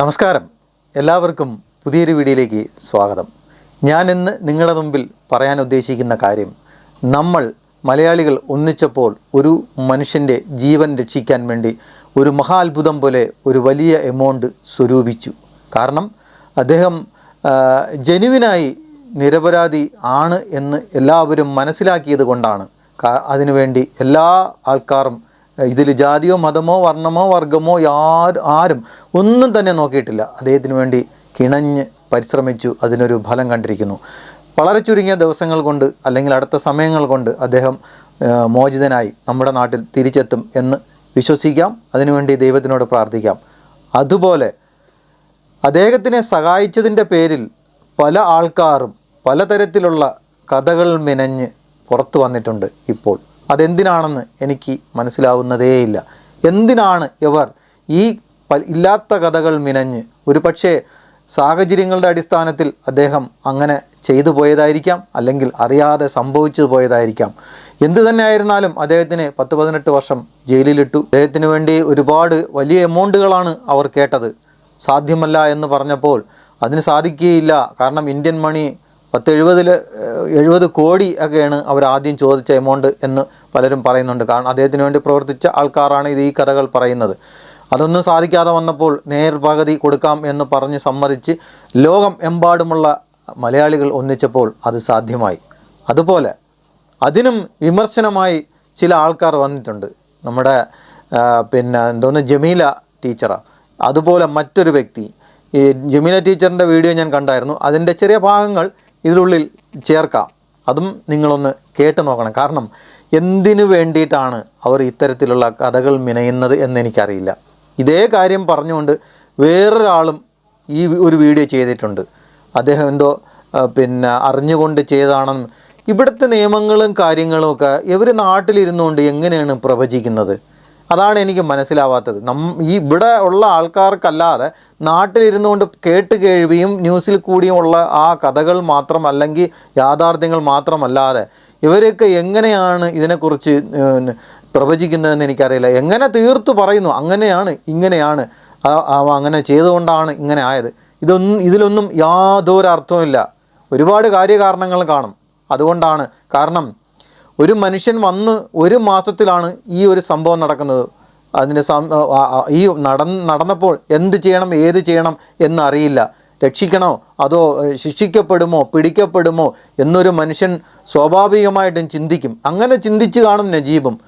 നമസ്കാരം. എല്ലാവർക്കും പുതിയൊരു വീഡിയോയിലേക്ക് സ്വാഗതം. ഞാൻ ഇന്ന് നിങ്ങളുടെ മുമ്പിൽ പറയാൻ ഉദ്ദേശിക്കുന്ന കാര്യം നമ്മൾ മലയാളികൾ ഒന്നിച്ചപ്പോൾ ഒരു മനുഷ്യന്റെ ജീവൻ രക്ഷിക്കാൻ വേണ്ടി ഒരു മഹാത്ഭുതം പോലെ ഒരു വലിയ എമൗണ്ട് സ്വരൂപിച്ചു. കാരണം അദ്ദേഹം ജനുവിനായി നിരപരാധി ആണ് എന്ന് എല്ലാവരും മനസ്സിലാക്കിയത് കൊണ്ടാണ്. അതിനുവേണ്ടി എല്ലാ ആൾക്കാരും ഇതിൽ ജാതിയോ മതമോ വർണമോ വർഗമോ യാർ ആരും ഒന്നും തന്നെ നോക്കിയിട്ടില്ല. അദ്ദേഹത്തിന് വേണ്ടി കിണഞ്ഞ് പരിശ്രമിച്ചു. അതിനൊരു ഫലം കണ്ടിരിക്കുന്നു. വളരെ ചുരുങ്ങിയ ദിവസങ്ങൾ കൊണ്ട് അല്ലെങ്കിൽ അടുത്ത സമയങ്ങൾ കൊണ്ട് അദ്ദേഹം മോചിതനായി നമ്മുടെ നാട്ടിൽ തിരിച്ചെത്തും എന്ന് വിശ്വസിക്കാം. അതിനുവേണ്ടി ദൈവത്തിനോട് പ്രാർത്ഥിക്കാം. അതുപോലെ അദ്ദേഹത്തിനെ സഹായിച്ചതിന്റെ പേരിൽ പല ആൾക്കാരും പലതരത്തിലുള്ള കഥകൾ മിനഞ്ഞ് പുറത്തു വന്നിട്ടുണ്ട് ഇപ്പോൾ. അതെന്തിനാണെന്ന് എനിക്ക് മനസ്സിലാവുന്നതേയില്ല. എന്തിനാണ് ഇവർ ഈ ഇല്ലാത്ത കഥകൾ മിനഞ്ഞ്? ഒരു പക്ഷേ സാഹചര്യങ്ങളുടെ അടിസ്ഥാനത്തിൽ അദ്ദേഹം അങ്ങനെ ചെയ്തു പോയതായിരിക്കാം അല്ലെങ്കിൽ അറിയാതെ സംഭവിച്ചു പോയതായിരിക്കാം. എന്തു തന്നെ ആയിരുന്നാലും അദ്ദേഹത്തിന് പത്ത് പതിനെട്ട് വർഷം ജയിലിലിട്ടു. അദ്ദേഹത്തിന് വേണ്ടി ഒരുപാട് വലിയ എമൗണ്ടുകളാണ് അവർ കേട്ടത്. സാധ്യമല്ല എന്ന് പറഞ്ഞപ്പോൾ അതിന് സാധിക്കുകയില്ല. കാരണം ഇന്ത്യൻ മണി പത്ത് എഴുപതിൽ എഴുപത് കോടി ഒക്കെയാണ് അവർ ആദ്യം ചോദിച്ച എമൗണ്ട് എന്ന് പലരും പറയുന്നുണ്ട്. കാരണം അദ്ദേഹത്തിന് വേണ്ടി പ്രവർത്തിച്ച ആൾക്കാരാണ് ഇത് ഈ കഥകൾ പറയുന്നത്. അതൊന്നും സാധിക്കാതെ വന്നപ്പോൾ നേർപകുതി കൊടുക്കാം എന്ന് പറഞ്ഞ് സമ്മതിച്ച് ലോകം എമ്പാടുമുള്ള മലയാളികൾ ഒന്നിച്ചപ്പോൾ അത് സാധ്യമായി. അതുപോലെ അതിനും വിമർശനമായി ചില ആൾക്കാർ വന്നിട്ടുണ്ട്. നമ്മുടെ പിന്നെ എന്തോന്ന് ജമീല ടീച്ചറാണ് അതുപോലെ മറ്റൊരു വ്യക്തി. ഈ ജമീല ടീച്ചറിന്റെ വീഡിയോ ഞാൻ കണ്ടായിരുന്നു. അതിന്റെ ചെറിയ ഭാഗങ്ങൾ ഇതിനുള്ളിൽ ചേർക്കാം. അതും നിങ്ങളൊന്ന് കേട്ട് നോക്കണം. കാരണം എന്തിനു വേണ്ടിയിട്ടാണ് അവർ ഇത്തരത്തിലുള്ള കഥകൾ മിനയുന്നത് എന്ന് എനിക്കറിയില്ല. ഇതേ കാര്യം പറഞ്ഞുകൊണ്ട് വേറൊരാളും ഈ ഒരു വീഡിയോ ചെയ്തിട്ടുണ്ട്. അദ്ദേഹം എന്തോ പിന്നെ അറിഞ്ഞുകൊണ്ട് ചെയ്തതാണെന്ന്. ഇവിടുത്തെ നിയമങ്ങളും കാര്യങ്ങളും ഒക്കെ ഇവർ നാട്ടിലിരുന്നുകൊണ്ട് എങ്ങനെയാണ് പ്രവചിക്കുന്നത്? അതാണ് എനിക്ക് മനസ്സിലാവാത്തത്. നം ഈ ഇവിടെ ഉള്ള ആൾക്കാർക്കല്ലാതെ നാട്ടിലിരുന്നു കൊണ്ട് കേട്ട് കേൾവിയും ന്യൂസിൽ കൂടിയും ഉള്ള ആ കഥകൾ മാത്രം അല്ലെങ്കിൽ യാഥാർത്ഥ്യങ്ങൾ മാത്രമല്ലാതെ ഇവരൊക്കെ എങ്ങനെയാണ് ഇതിനെക്കുറിച്ച് പ്രവചിക്കുന്നതെന്ന് എനിക്കറിയില്ല. എങ്ങനെ തീർത്തു പറയുന്നു? അങ്ങനെയാണ് ഇങ്ങനെയാണ്. അങ്ങനെ ചെയ്തുകൊണ്ടാണ് ഇങ്ങനെ ആയത്. ഇതൊന്നും ഇതിലൊന്നും യാതൊരു അർത്ഥവുമില്ല ഒരുപാട് കാര്യകാരണങ്ങൾ കാണും. അതുകൊണ്ടാണ് കാരണം ഒരു മനുഷ്യൻ വന്ന് ഒരു മാസത്തിലാണ് ഈ ഒരു സംഭവം നടക്കുന്നത്. അതിന്റെ ഈ നട നടന്നപ്പോൾ എന്ത് ചെയ്യണം ഏത് ചെയ്യണം എന്നറിയില്ല. രക്ഷിക്കണോ? അതോ ശിക്ഷിക്കപ്പെടുമോ? പിടിക്കപ്പെടുമോ? എന്നൊരു മനുഷ്യൻ സ്വാഭാവികമായിട്ടും ചിന്തിക്കും. അങ്ങനെ ചിന്തിച്ച് കാണും നജീബും.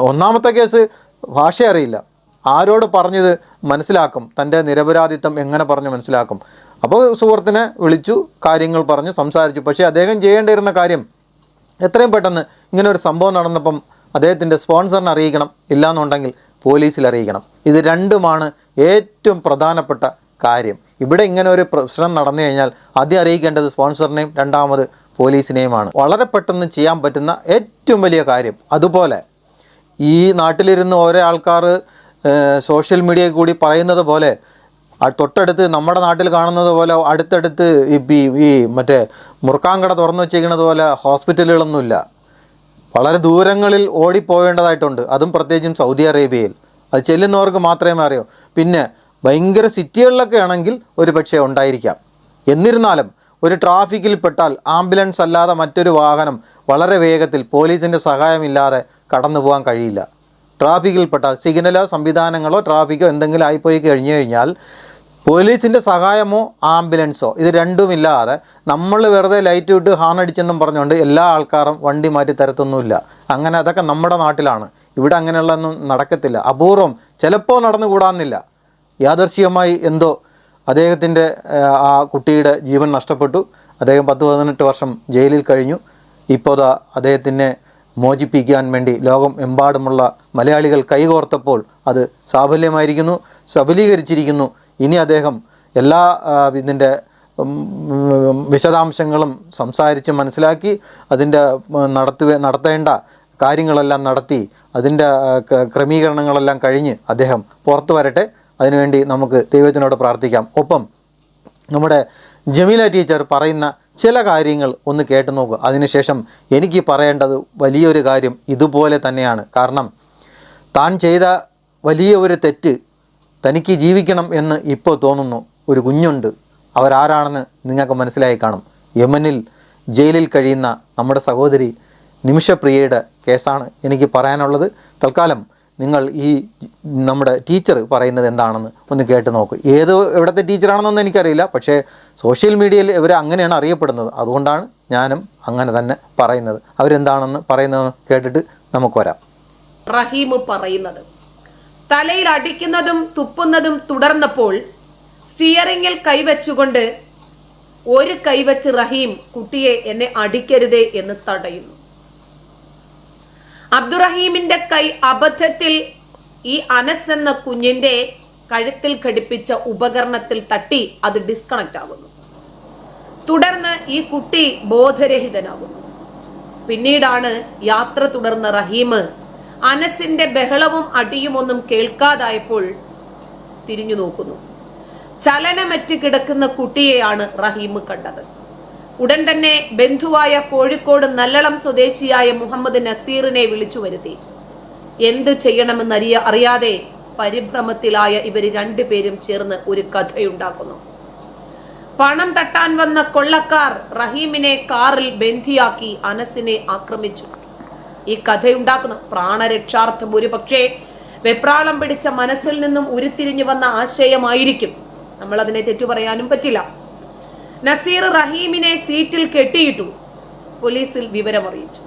ഒന്നാമത്തെ കേസ് ഭാഷ അറിയില്ല. ആരോട് പറഞ്ഞത് മനസ്സിലാക്കും. തന്റെ നിരപരാധിത്വം എങ്ങനെ പറഞ്ഞ് മനസ്സിലാക്കും. അപ്പോൾ സുഹൃത്തിനെ വിളിച്ചു കാര്യങ്ങൾ പറഞ്ഞു സംസാരിച്ചു. പക്ഷേ അദ്ദേഹം ചെയ്യേണ്ടിയിരുന്ന കാര്യം എത്രയും പെട്ടെന്ന് ഇങ്ങനെ ഒരു സംഭവം നടന്നപ്പം അദ്ദേഹത്തിന്റെ സ്പോൺസറിനെ അറിയിക്കണം ഇല്ലാന്നുണ്ടെങ്കിൽ പോലീസിൽ അറിയിക്കണം. ഇത് രണ്ടുമാണ് ഏറ്റവും പ്രധാനപ്പെട്ട കാര്യം. ഇവിടെ ഇങ്ങനെ ഒരു പ്രശ്നം നടന്നു കഴിഞ്ഞാൽ ആദ്യം അറിയിക്കേണ്ടത് സ്പോൺസറിനെയും രണ്ടാമത് പോലീസിനെയുമാണ്. വളരെ പെട്ടെന്ന് ചെയ്യാൻ പറ്റുന്ന ഏറ്റവും വലിയ കാര്യം അതുപോലെ ഈ നാട്ടിലിരുന്ന് ഓരോ ആൾക്കാർ സോഷ്യൽ മീഡിയയിൽ കൂടി പറയുന്നത് പോലെ തൊട്ടടുത്ത് നമ്മുടെ നാട്ടിൽ കാണുന്നത് പോലെ അടുത്തടുത്ത് ഈ ഈ- മറ്റേ മുറുക്കാങ്കട തുറന്നു വെച്ചേക്കുന്നത് പോലെ ഹോസ്പിറ്റലുകളൊന്നുമില്ല. വളരെ ദൂരങ്ങളിൽ ഓടിപ്പോവേണ്ടതായിട്ടുണ്ട്. അതും പ്രത്യേകിച്ചും സൗദി അറേബ്യയിൽ. അത് ചെല്ലുന്നവർക്ക് മാത്രമേ അറിയൂ. പിന്നെ ഭയങ്കര സിറ്റികളിലൊക്കെ ആണെങ്കിൽ ഒരു പക്ഷേ ഉണ്ടായിരിക്കാം. എന്നിരുന്നാലും ഒരു ട്രാഫിക്കിൽ പെട്ടാൽ ആംബുലൻസ് അല്ലാതെ മറ്റൊരു വാഹനം വളരെ വേഗത്തിൽ പോലീസിന്റെ സഹായമില്ലാതെ കടന്നു പോകാൻ കഴിയില്ല. ട്രാഫിക്കിൽ പെട്ടാൽ സിഗ്നലോ സംവിധാനങ്ങളോ ട്രാഫിക്കോ എന്തെങ്കിലും ആയിപ്പോയി കഴിഞ്ഞു കഴിഞ്ഞാൽ പോലീസിന്റെ സഹായമോ ആംബുലൻസോ ഇത് രണ്ടുമില്ലാതെ നമ്മൾ വെറുതെ ലൈറ്റ് വിട്ട് ഹാൺ അടിച്ചെന്നും പറഞ്ഞുകൊണ്ട് എല്ലാ ആൾക്കാരും വണ്ടി മാറ്റി തരത്തൊന്നുമില്ല. അങ്ങനെ അതൊക്കെ നമ്മുടെ നാട്ടിലാണ്. ഇവിടെ അങ്ങനെയുള്ളതൊന്നും നടക്കത്തില്ല. അപൂർവം ചിലപ്പോൾ നടന്നുകൂടാന്നില്ല. യാദർശികമായി എന്തോ അദ്ദേഹത്തിന്റെ ആ കുട്ടിയുടെ ജീവൻ നഷ്ടപ്പെട്ടു. അദ്ദേഹം പത്ത് പതിനെട്ട് വർഷം ജയിലിൽ കഴിഞ്ഞു. ഇപ്പോൾ അതാ അദ്ദേഹത്തിനെ മോചിപ്പിക്കാൻ വേണ്ടി ലോകം എമ്പാടുമുള്ള മലയാളികൾ കൈകോർത്തപ്പോൾ അത് സാഫല്യമായിരിക്കുന്നു സബലീകരിച്ചിരിക്കുന്നു. ഇനി അദ്ദേഹം എല്ലാ ഇതിന്റെ വിശദാംശങ്ങളും സംസാരിച്ച് മനസ്സിലാക്കി അതിന്റെ നടത്തി നടത്തേണ്ട കാര്യങ്ങളെല്ലാം നടത്തി അതിന്റെ ക്രമീകരണങ്ങളെല്ലാം കഴിഞ്ഞ് അദ്ദേഹം പുറത്തു വരട്ടെ. അതിനുവേണ്ടി നമുക്ക് ദൈവത്തിനോട് പ്രാർത്ഥിക്കാം. ഒപ്പം നമ്മുടെ ജമീല ടീച്ചർ പറയുന്ന ചില കാര്യങ്ങൾ ഒന്ന് കേട്ടു നോക്കുക അതിനുശേഷം എനിക്ക് പറയേണ്ടത് വലിയൊരു കാര്യം ഇതുപോലെ തന്നെയാണ്. കാരണം താൻ ചെയ്ത വലിയ ഒരു തെറ്റ് തനിക്ക് ജീവിക്കണം എന്ന് ഇപ്പോൾ തോന്നുന്നു ഒരു കുഞ്ഞുണ്ട്. അവരാരാണെന്ന് നിങ്ങൾക്ക് മനസ്സിലായി കാണും. യമനിൽ ജയിലിൽ കഴിയുന്ന നമ്മുടെ സഹോദരി നിമിഷപ്രിയയുടെ കേസാണ് എനിക്ക് പറയാനുള്ളത്. തൽക്കാലം നിങ്ങൾ ഈ നമ്മുടെ ടീച്ചർ പറയുന്നത് എന്താണെന്ന് ഒന്ന് കേട്ട് നോക്കും. ഏത് എവിടുത്തെ ടീച്ചറാണെന്നൊന്നും എനിക്കറിയില്ല. പക്ഷേ സോഷ്യൽ മീഡിയയിൽ ഇവർ അങ്ങനെയാണ് അറിയപ്പെടുന്നത്. അതുകൊണ്ടാണ് ഞാനും അങ്ങനെ തന്നെ പറയുന്നത്. അവരെന്താണെന്ന് പറയുന്നതെന്ന് കേട്ടിട്ട് നമുക്ക് വരാം. റഹീം പറയുന്നത് തലയിൽ അടിക്കുന്നതും തുപ്പുന്നതും തുടർന്നപ്പോൾ സ്റ്റിയറിംഗിൽ കൈവച്ചുകൊണ്ട് ഒരു കൈവച്ച് റഹീം കുട്ടിയെ എന്നെ അടിക്കരുതേ എന്ന് തടയുന്നു. അബ്ദുറഹീമിന്റെ കൈ അബദ്ധത്തിൽ ഈ അനസ് എന്ന കുഞ്ഞിന്റെ കഴുത്തിൽ ഘടിപ്പിച്ച ഉപകരണത്തിൽ തട്ടി അത് ഡിസ്കണക്ട് ആകുന്നു. തുടർന്ന് ഈ കുട്ടി ബോധരഹിതനാകുന്നു. പിന്നീടാണ് യാത്ര തുടർന്ന റഹീം അനസിന്റെ ബഹളവും അടിയുമൊന്നും കേൾക്കാതായപ്പോൾ തിരിഞ്ഞു നോക്കുന്നു. ചലനമറ്റ് കിടക്കുന്ന കുട്ടിയെയാണ് റഹീം കണ്ടത്. ഉടൻ തന്നെ ബന്ധുവായ കോഴിക്കോട് നല്ലളം സ്വദേശിയായ മുഹമ്മദ് നസീറിനെ വിളിച്ചു വരുത്തി. എന്ത് ചെയ്യണമെന്ന് അറിയ അറിയാതെ പരിഭ്രമത്തിലായ ഇവർ രണ്ടുപേരും ചേർന്ന് ഒരു കഥയുണ്ടാക്കുന്നു. പണം തട്ടാൻ വന്ന കൊള്ളക്കാർ റഹീമിനെ കാറിൽ ബന്ധിയാക്കി അനസിനെ ആക്രമിച്ചു. ഈ കഥയുണ്ടാക്കുന്ന പ്രാണരക്ഷാർത്ഥം ഒരു പക്ഷേ വെപ്രാളം പിടിച്ച മനസ്സിൽ നിന്നും ഉരുത്തിരിഞ്ഞു വന്ന ആശയമായിരിക്കും. നമ്മൾ അതിനെ തെറ്റു പറയാനും പറ്റില്ല. നസീർ റഹീമിനെ സീറ്റിൽ കെട്ടിയിട്ടു. പോലീസിൽ വിവരം അറിയിച്ചു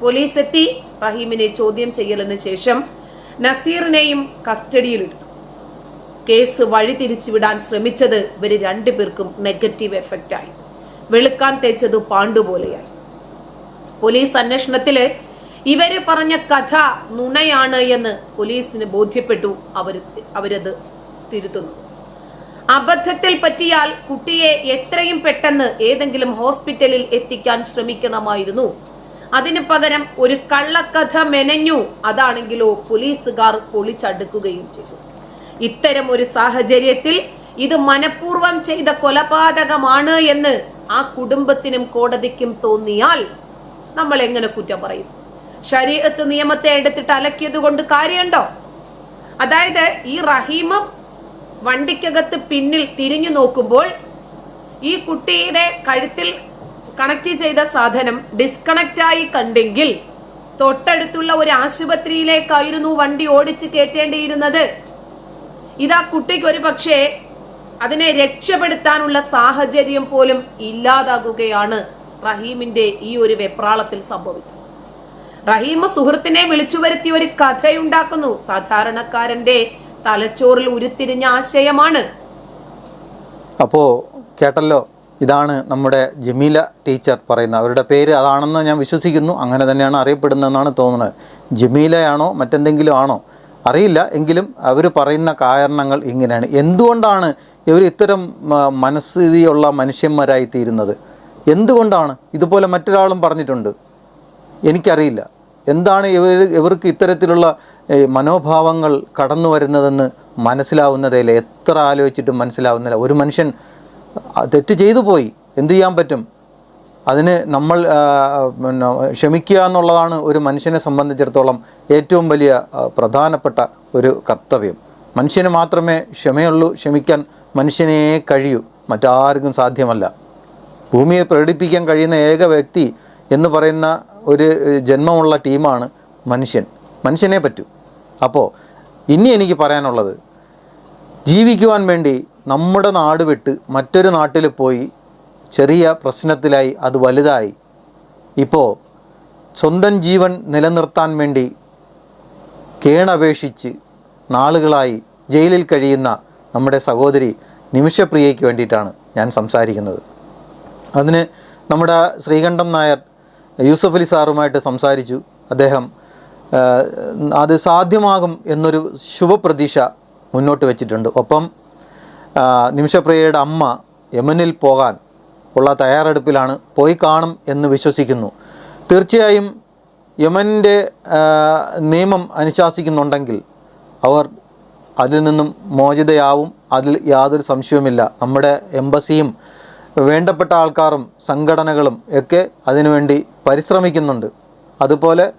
പോലീസ് എത്തി റഹീമിനെ ചോദ്യം ചെയ്യലിന് ശേഷം നസീറിനെയും കസ്റ്റഡിയിലെടുത്തു. കേസ് വഴി തിരിച്ചുവിടാൻ ശ്രമിച്ചത് ഇവർ രണ്ടുപേർക്കും നെഗറ്റീവ് എഫക്റ്റായി. വെളുക്കാൻ തേച്ചത് പാണ്ടുപോലെയായി പോലീസ് അന്വേഷണത്തിൽ ഇവർ പറഞ്ഞ കഥ നുണയാണ് എന്ന് പോലീസിന് ബോധ്യപ്പെട്ടു. അവർ അവരത് തിരുത്തുന്നു. അബദ്ധത്തിൽ പറ്റിയാൽ കുട്ടിയെ എത്രയും പെട്ടെന്ന് ഏതെങ്കിലും ഹോസ്പിറ്റലിൽ എത്തിക്കാൻ ശ്രമിക്കണമായിരുന്നു. അതിനു പകരം ഒരു കള്ളക്കഥ മെനഞ്ഞു. അതാണെങ്കിലോ പോലീസുകാർ പൊളിച്ചടുക്കുകയും ചെയ്തു. ഇത്തരം ഒരു സാഹചര്യത്തിൽ ഇത് മനഃപൂർവം ചെയ്ത കൊലപാതകമാണ് എന്ന് ആ കുടുംബത്തിനും കോടതിക്കും തോന്നിയാൽ നമ്മൾ എങ്ങനെ കുറ്റം പറയും? ശരീരത്ത് നിയമത്തെ എടുത്തിട്ട് അലക്കിയത് കൊണ്ട് കാര്യമുണ്ടോ? അതായത് ഈ റഹീമും വണ്ടിക്കകത്ത് പിന്നിൽ തിരിഞ്ഞു നോക്കുമ്പോൾ ഈ കുട്ടിയുടെ കഴുത്തിൽ കണക്ട് ചെയ്ത സാധനം ഡിസ്കണക്റ്റായി കണ്ടെങ്കിൽ തൊട്ടടുത്തുള്ള ഒരു ആശുപത്രിയിലേക്കായിരുന്നു വണ്ടി ഓടിച്ച് കയറ്റേണ്ടിയിരുന്നത്. ഇതാ കുട്ടിക്ക് ഒരു പക്ഷേ അതിനെ രക്ഷപ്പെടുത്താനുള്ള സാഹചര്യം പോലും ഇല്ലാതാകുകയാണ് റഹീമിന്റെ ഈ ഒരു വെപ്രാളത്തിൽ സംഭവിച്ചത്. റഹീം സുഹൃത്തിനെ വിളിച്ചു വരുത്തി ഒരു കഥയുണ്ടാക്കുന്നു. സാധാരണക്കാരന്റെ തലച്ചോറിൽ ഉരുത്തിരിഞ്ഞ ആശയമാണ്. അപ്പോ കേട്ടല്ലോ ഇതാണ് നമ്മുടെ ജമീല ടീച്ചർ പറയുന്നത്. അവരുടെ പേര് അതാണെന്ന് ഞാൻ വിശ്വസിക്കുന്നു. അങ്ങനെ തന്നെയാണ് അറിയപ്പെടുന്നതെന്നാണ് തോന്നുന്നത്. ജമീലയാണോ മറ്റെന്തെങ്കിലും ആണോ? അറിയില്ല. എങ്കിലും അവർ പറയുന്ന കാരണങ്ങൾ ഇങ്ങനെയാണ്. എന്തുകൊണ്ടാണ് ഇവർ ഇത്തരം മനസ്സിതിയുള്ള മനുഷ്യന്മാരായി തീരുന്നത് എന്തുകൊണ്ടാണ്? ഇതുപോലെ മറ്റൊരാളും പറഞ്ഞിട്ടുണ്ട്. എനിക്കറിയില്ല. എന്താണ് ഇവർ ഇവർക്ക് ഇത്തരത്തിലുള്ള മനോഭാവങ്ങൾ കടന്നു വരുന്നതെന്ന് മനസ്സിലാവുന്നതേയില്ല. എത്ര ആലോചിച്ചിട്ടും മനസ്സിലാവുന്നില്ല. ഒരു മനുഷ്യൻ തെറ്റ് ചെയ്തു പോയി. എന്തു ചെയ്യാൻ പറ്റും? അതിന് നമ്മൾ പിന്നെ ക്ഷമിക്കുക എന്നുള്ളതാണ് ഒരു മനുഷ്യനെ സംബന്ധിച്ചിടത്തോളം ഏറ്റവും വലിയ പ്രധാനപ്പെട്ട ഒരു കർത്തവ്യം. മനുഷ്യന് മാത്രമേ ക്ഷമയുള്ളൂ. ക്ഷമിക്കാൻ മനുഷ്യനേ കഴിയൂ. മറ്റാർക്കും സാധ്യമല്ല. ഭൂമിയെ പ്രകടിപ്പിക്കാൻ കഴിയുന്ന ഏക വ്യക്തി എന്ന് പറയുന്ന ഒരു ജന്മമുള്ള ടീമാണ് മനുഷ്യൻ. മനുഷ്യനെ പറ്റൂ. അപ്പോൾ ഇനി എനിക്ക് പറയാനുള്ളത് ജീവിക്കുവാൻ വേണ്ടി നമ്മുടെ നാട് വിട്ട് മറ്റൊരു നാട്ടിൽ പോയി ചെറിയ പ്രശ്നത്തിലായി അത് വലുതായി. ഇപ്പോൾ സ്വന്തം ജീവൻ നിലനിർത്താൻ വേണ്ടി കേണപേക്ഷിച്ച് നാളുകളായി ജയിലിൽ കഴിയുന്ന നമ്മുടെ സഹോദരി നിമിഷപ്രിയയ്ക്ക് വേണ്ടിയിട്ടാണ് ഞാൻ സംസാരിക്കുന്നത്. അതിന് നമ്മുടെ ശ്രീകണ്ഠൻ നായർ യൂസഫ് അലി സാറുമായിട്ട് സംസാരിച്ചു. അദ്ദേഹം അത് സാധ്യമാകും എന്നൊരു ശുഭപ്രതീക്ഷ മുന്നോട്ട് വെച്ചിട്ടുണ്ട്. ഒപ്പം നിമിഷപ്രിയയുടെ അമ്മ യമനിൽ പോകാൻ ഉള്ള തയ്യാറെടുപ്പിലാണ് പോയി കാണും എന്ന് വിശ്വസിക്കുന്നു. തീർച്ചയായും യമന്റെ നിയമം അനുശാസിക്കുന്നുണ്ടെങ്കിൽ അവർ അതിൽ നിന്നും മോചിതയാവും. അതിൽ യാതൊരു സംശയവുമില്ല. നമ്മുടെ എംബസിയും വേണ്ടപ്പെട്ട ആൾക്കാരും സംഘടനകളും ഒക്കെ അതിനുവേണ്ടി പരിശ്രമിക്കുന്നുണ്ട്. അതുപോലെ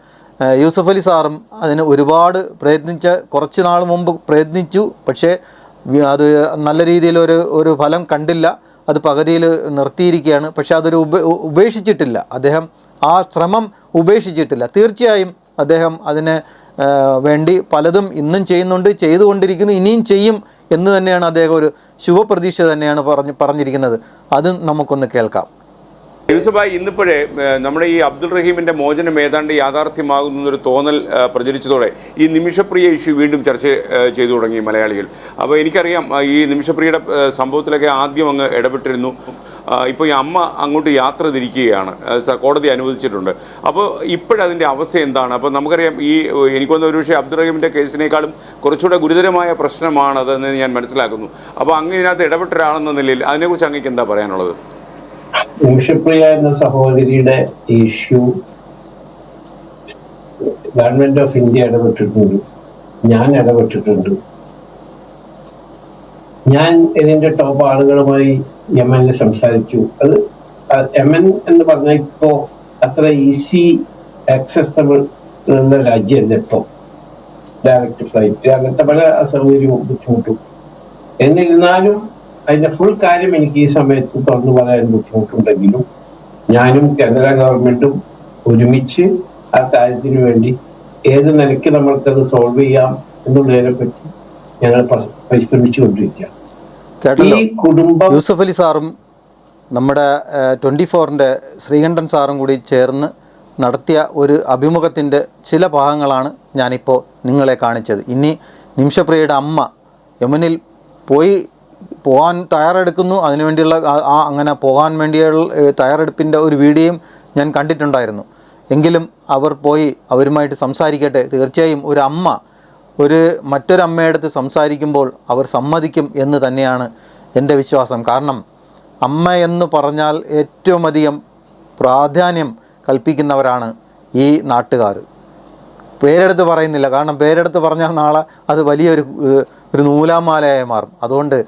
യൂസഫ് അലി സാറും അതിന് ഒരുപാട് പ്രയത്നിച്ച കുറച്ച് നാൾ മുമ്പ് പ്രയത്നിച്ചു. പക്ഷേ അത് നല്ല രീതിയിൽ ഒരു ഒരു ഫലം കണ്ടില്ല. അത് പകുതിയിൽ നിർത്തിയിരിക്കുകയാണ്. പക്ഷേ അതൊരു ഉപ ഉപേക്ഷിച്ചിട്ടില്ല. അദ്ദേഹം ആ ശ്രമം ഉപേക്ഷിച്ചിട്ടില്ല. തീർച്ചയായും അദ്ദേഹം അതിന് വേണ്ടി പലതും ഇന്നും ചെയ്യുന്നുണ്ട് ചെയ്തുകൊണ്ടിരിക്കുന്നു ഇനിയും ചെയ്യും എന്ന് തന്നെയാണ് അദ്ദേഹം ഒരു ശുഭപ്രതീക്ഷ തന്നെയാണ് പറഞ്ഞ് പറഞ്ഞിരിക്കുന്നത്. അതും നമുക്കൊന്ന് കേൾക്കാം. യൂസഫായി ഇന്നിപ്പോഴേ നമ്മുടെ ഈ അബ്ദുൾ റഹീമിന്റെ മോചനം ഏതാണ്ട് യാഥാർത്ഥ്യമാകുന്ന ഒരു തോന്നൽ പ്രചരിച്ചതോടെ ഈ നിമിഷപ്രിയ ഇഷ്യൂ വീണ്ടും ചർച്ച ചെയ്തു തുടങ്ങി മലയാളികൾ. അപ്പോൾ എനിക്കറിയാം ഈ നിമിഷപ്രിയയുടെ സംഭവത്തിലൊക്കെ ആദ്യം അങ്ങ് ഇടപെട്ടിരുന്നു. ഇപ്പോൾ ഈ അമ്മ അങ്ങോട്ട് യാത്ര തിരിക്കുകയാണ്. കോടതി അനുവദിച്ചിട്ടുണ്ട്. അപ്പോൾ ഇപ്പോഴതിന്റെ അവസ്ഥ എന്താണ്? അപ്പോൾ നമുക്കറിയാം ഈ എനിക്ക് എനിക്കൊന്ന് ഒരു പക്ഷേ അബ്ദുൾ റഹീമിന്റെ കേസിനേക്കാളും കുറച്ചുകൂടെ ഗുരുതരമായ പ്രശ്നമാണതെന്ന് ഞാൻ മനസ്സിലാക്കുന്നു. അപ്പോൾ അങ്ങ് ഇതിനകത്ത് ഇടപെട്ട ഒരാളെന്ന നിലയിൽ അതിനെക്കുറിച്ച് അങ്ങേക്ക് എന്താ പറയാനുള്ളത്? നിമിഷപ്രിയ എന്ന സഹോദരിയുടെ ഇഷ്യൂ ഗവൺമെന്റ് ഓഫ് ഇന്ത്യ ഇടപെട്ടിട്ടുണ്ട്. ഞാൻ ഇടപെട്ടിട്ടുണ്ട്. ഞാൻ ഇതിന്റെ ടോപ്പ് ആളുകളുമായി യമനിൽ സംസാരിച്ചു. അത് യമൻ എന്ന് പറഞ്ഞാൽ ഇപ്പോ അത്ര ഈസി ആക്സസബിൾ എന്ന രാജ്യമല്ല ഇപ്പോ. ഡയറക്റ്റ് ഫ്ലൈറ്റ് അങ്ങനത്തെ പല അസൗകര്യവും ബുദ്ധിമുട്ടും. എന്നിരുന്നാലും അതിന്റെ ഫുൾ കാര്യം എനിക്ക് ഈ സമയത്ത് തുറന്നു പറയാൻ ബുദ്ധിമുട്ടുണ്ടെങ്കിലും ഞാനും കേന്ദ്ര ഗവൺമെന്റും ഒരുമിച്ച് ആ കാര്യത്തിന് വേണ്ടി ഏത് നിലയ്ക്ക് നമ്മൾക്കത് സോൾവ് ചെയ്യാം എന്നുള്ളതിനെ പറ്റി ഞങ്ങൾ പരിശ്രമിച്ചു പരിശ്രമിച്ചുകൊണ്ടിരിക്കുകയാണ്. ഈ കുടുംബം യൂസഫ് അലി സാറും നമ്മുടെ ട്വന്റി ഫോറിന്റെ ശ്രീകണ്ഠൻ സാറും കൂടി ചേർന്ന് നടത്തിയ ഒരു അഭിമുഖത്തിന്റെ ചില ഭാഗങ്ങളാണ് ഞാനിപ്പോൾ നിങ്ങളെ കാണിച്ചത്. ഇനി നിമിഷപ്രിയയുടെ അമ്മ യമനിൽ പോയി പോകാൻ തയ്യാറെടുക്കുന്നു. അതിനുവേണ്ടിയുള്ള ആ- അങ്ങനെ പോകാൻ വേണ്ടിയുള്ള തയ്യാറെടുപ്പിന്റെ ഒരു വീഡിയോയും ഞാൻ കണ്ടിട്ടുണ്ടായിരുന്നു. എങ്കിലും അവർ പോയി അവരുമായിട്ട് സംസാരിക്കട്ടെ. തീർച്ചയായും ഒരു അമ്മ ഒരു മറ്റൊരമ്മയടുത്ത് സംസാരിക്കുമ്പോൾ അവർ സമ്മതിക്കും എന്ന് തന്നെയാണ് എന്റെ വിശ്വാസം. കാരണം അമ്മ എന്ന് പറഞ്ഞാൽ ഏറ്റവും അധികം പ്രാധാന്യം കൽപ്പിക്കുന്നവരാണ് ഈ നാട്ടുകാർ. പേരെടുത്ത് പറയുന്നില്ല. കാരണം പേരെടുത്ത് പറഞ്ഞാൽ നാളെ അത് വലിയൊരു ഒരു നൂലാമാലയായി മാറും. അതുകൊണ്ട്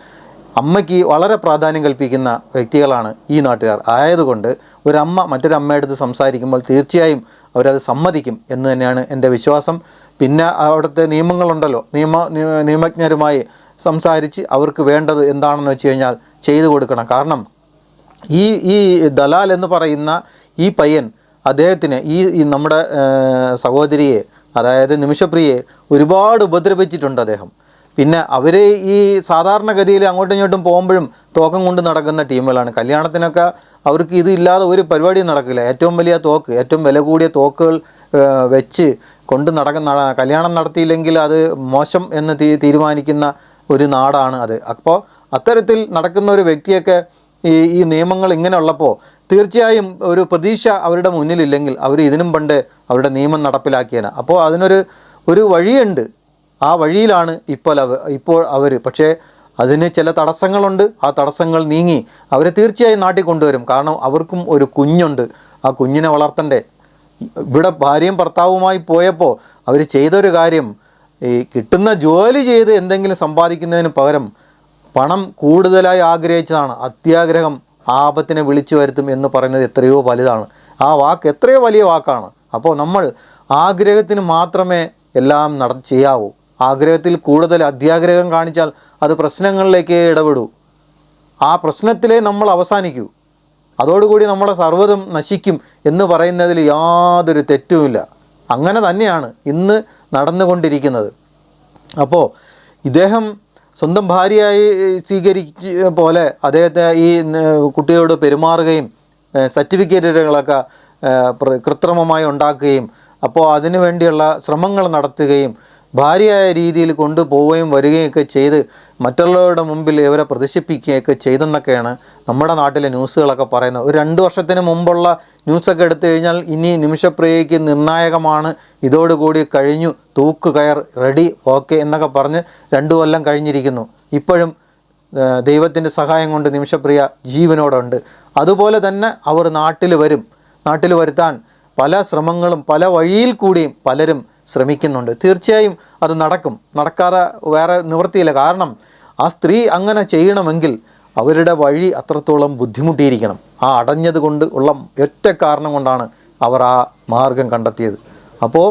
അമ്മയ്ക്ക് വളരെ പ്രാധാന്യം കൽപ്പിക്കുന്ന വ്യക്തികളാണ് ഈ നാട്ടുകാർ. ആയതുകൊണ്ട് ഒരമ്മ മറ്റൊരമ്മയടുത്ത് സംസാരിക്കുമ്പോൾ തീർച്ചയായും അവരത് സമ്മതിക്കും എന്ന് തന്നെയാണ് എന്റെ വിശ്വാസം. പിന്നെ അവിടുത്തെ നിയമങ്ങളുണ്ടല്ലോ. നിയമ നിയ- നിയമജ്ഞരുമായി സംസാരിച്ച് അവർക്ക് വേണ്ടത് എന്താണെന്ന് വെച്ച് കഴിഞ്ഞാൽ ചെയ്തു കൊടുക്കണം. കാരണം ഈ ഈ ദലാൽ എന്ന് പറയുന്ന ഈ പയ്യൻ അദ്ദേഹത്തിന് ഈ നമ്മുടെ സഹോദരിയെ അതായത് നിമിഷപ്രിയെ ഒരുപാട് ഉപദ്രവിച്ചിട്ടുണ്ട് അദ്ദേഹം. പിന്നെ അവർ ഈ സാധാരണഗതിയിൽ അങ്ങോട്ടും ഇങ്ങോട്ടും പോകുമ്പോഴും തോക്കം കൊണ്ട് നടക്കുന്ന ടീമുകളാണ്. കല്യാണത്തിനൊക്കെ അവർക്ക് ഇത് ഇല്ലാതെ ഒരു പരിപാടിയും നടക്കില്ല. ഏറ്റവും വലിയ തോക്ക് ഏറ്റവും വില കൂടിയ തോക്കുകൾ വെച്ച് കൊണ്ട് നടക്കുന്ന കല്യാണം നടത്തിയില്ലെങ്കിൽ അത് മോശം എന്ന് തീരുമാനിക്കുന്ന ഒരു നാടാണ് അത്. അപ്പോൾ അത്തരത്തിൽ നടക്കുന്ന ഒരു വ്യക്തിയൊക്കെ ഈ ഈ നിയമങ്ങൾ ഇങ്ങനെ ഉള്ളപ്പോൾ തീർച്ചയായും ഒരു പ്രതീക്ഷ അവരുടെ മുന്നിലില്ലെങ്കിൽ അവർ ഇതിനും പണ്ട് അവരുടെ നിയമം നടപ്പിലാക്കിയേനെ. അപ്പോൾ അതിനൊരു ഒരു വഴിയുണ്ട്. ആ വഴിയിലാണ് ഇപ്പോൾ അവ ഇപ്പോൾ അവർ പക്ഷേ അതിന് ചില തടസ്സങ്ങളുണ്ട്. ആ തടസ്സങ്ങൾ നീങ്ങി അവരെ തീർച്ചയായും നാട്ടിൽ കൊണ്ടുവരും. കാരണം അവർക്കും ഒരു കുഞ്ഞുണ്ട്. ആ കുഞ്ഞിനെ വളർത്തണ്ടേ. ഇവിടെ ഭാര്യയും ഭർത്താവുമായി പോയപ്പോൾ അവർ ചെയ്തൊരു കാര്യം ഈ കിട്ടുന്ന ജോലി ചെയ്ത് എന്തെങ്കിലും സമ്പാദിക്കുന്നതിന് പകരം പണം കൂടുതലായി ആഗ്രഹിച്ചതാണ്. അത്യാഗ്രഹം ആപത്തിനെ വിളിച്ചു വരുത്തും എന്ന് പറയുന്നത് എത്രയോ വലുതാണ്. ആ വാക്ക് എത്രയോ വലിയ വാക്കാണ്. അപ്പോൾ നമ്മൾ ആഗ്രഹത്തിന് മാത്രമേ എല്ലാം നട ചെയ്യാവൂ. ആഗ്രഹത്തിൽ കൂടുതൽ അത്യാഗ്രഹം കാണിച്ചാൽ അത് പ്രശ്നങ്ങളിലേക്ക് ഇടപെടൂ. ആ പ്രശ്നത്തിലേ നമ്മൾ അവസാനിക്കൂ. അതോടുകൂടി നമ്മളെ സർവതും നശിക്കും എന്ന് പറയുന്നതിൽ യാതൊരു തെറ്റുമില്ല. അങ്ങനെ തന്നെയാണ് ഇന്ന് നടന്നുകൊണ്ടിരിക്കുന്നത്. അപ്പോൾ ഇദ്ദേഹം സ്വന്തം ഭാര്യയായി സ്വീകരിച്ച പോലെ അദ്ദേഹത്തെ ഈ കുട്ടിയോട് പെരുമാറുകയും സർട്ടിഫിക്കറ്റുകളൊക്കെ കൃത്രിമമായി ഉണ്ടാക്കുകയും അപ്പോൾ അതിനു വേണ്ടിയുള്ള ശ്രമങ്ങൾ നടത്തുകയും ഭാര്യയായ രീതിയിൽ കൊണ്ടുപോവുകയും വരികയൊക്കെ ചെയ്ത് മറ്റുള്ളവരുടെ മുമ്പിൽ ഇവരെ പ്രദർശിപ്പിക്കുകയൊക്കെ ചെയ്തെന്നൊക്കെയാണ് നമ്മുടെ നാട്ടിലെ ന്യൂസുകളൊക്കെ പറയുന്നത്. ഒരു രണ്ട് വർഷത്തിന് മുമ്പുള്ള ന്യൂസൊക്കെ എടുത്തു കഴിഞ്ഞാൽ ഇനി നിമിഷപ്രിയയ്ക്ക് നിർണായകമാണ്. ഇതോടുകൂടി കഴിഞ്ഞു. തൂക്ക് കയർ റെഡി ഓക്കെ എന്നൊക്കെ പറഞ്ഞ് രണ്ടു കൊല്ലം കഴിഞ്ഞിരിക്കുന്നു. ഇപ്പോഴും ദൈവത്തിന്റെ സഹായം കൊണ്ട് നിമിഷപ്രിയ ജീവനോടുണ്ട്. അതുപോലെ തന്നെ അവർ നാട്ടിൽ വരും. നാട്ടിൽ വരുത്താൻ പല ശ്രമങ്ങളും പല വഴിയിൽ കൂടിയും പലരും ശ്രമിക്കുന്നുണ്ട്. തീർച്ചയായും അത് നടക്കും. നടക്കാതെ വേറെ നിവൃത്തിയില്ല. കാരണം ആ സ്ത്രീ അങ്ങനെ ചെയ്യണമെങ്കിൽ അവരുടെ വഴി അത്രത്തോളം ബുദ്ധിമുട്ടിയിരിക്കണം. ആ അടഞ്ഞത് കൊണ്ട് ഉള്ള ഒറ്റ കാരണം കൊണ്ടാണ് അവർ ആ മാർഗം കണ്ടെത്തിയത്. അപ്പോൾ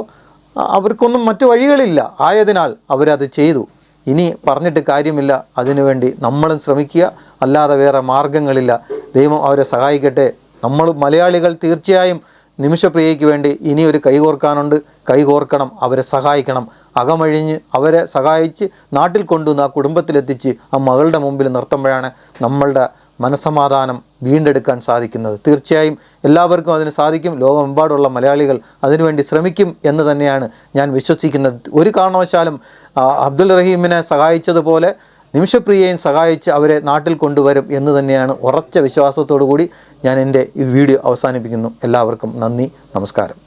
അവർക്കൊന്നും മറ്റു വഴികളില്ല. ആയതിനാൽ അവരത് ചെയ്തു. ഇനി പറഞ്ഞിട്ട് കാര്യമില്ല. അതിനുവേണ്ടി നമ്മളും ശ്രമിക്കുക. അല്ലാതെ വേറെ മാർഗങ്ങളില്ല. ദൈവം അവരെ സഹായിക്കട്ടെ. നമ്മൾ മലയാളികൾ തീർച്ചയായും നിമിഷപ്രിയയ്ക്ക് വേണ്ടി ഇനി ഒരു കൈകോർക്കാനുണ്ട് കൈകോർക്കണം അവരെ സഹായിക്കണം. അകമഴിഞ്ഞ് അവരെ സഹായിച്ച് നാട്ടിൽ കൊണ്ടുവന്ന് ആ കുടുംബത്തിലെത്തിച്ച് ആ മകളുടെ മുമ്പിൽ നിർത്തുമ്പോഴാണ് നമ്മളുടെ മനസമാധാനം വീണ്ടെടുക്കാൻ സാധിക്കുന്നത്. തീർച്ചയായും എല്ലാവർക്കും അതിന് സാധിക്കും. ലോകമെമ്പാടുള്ള മലയാളികൾ അതിനുവേണ്ടി ശ്രമിക്കും എന്ന് തന്നെയാണ് ഞാൻ വിശ്വസിക്കുന്നത്. ഒരു കാരണവശാലും അബ്ദുൽ റഹീമിനെ സഹായിച്ചതുപോലെ നിമിഷപ്രിയയും സഹായിച്ച് അവരെ നാട്ടിൽ കൊണ്ടുവരും എന്ന് തന്നെയാണ് ഉറച്ച വിശ്വാസത്തോടു കൂടി ഞാൻ എന്റെ ഈ വീഡിയോ അവസാനിപ്പിക്കുന്നു. എല്ലാവർക്കും നന്ദി നമസ്കാരം.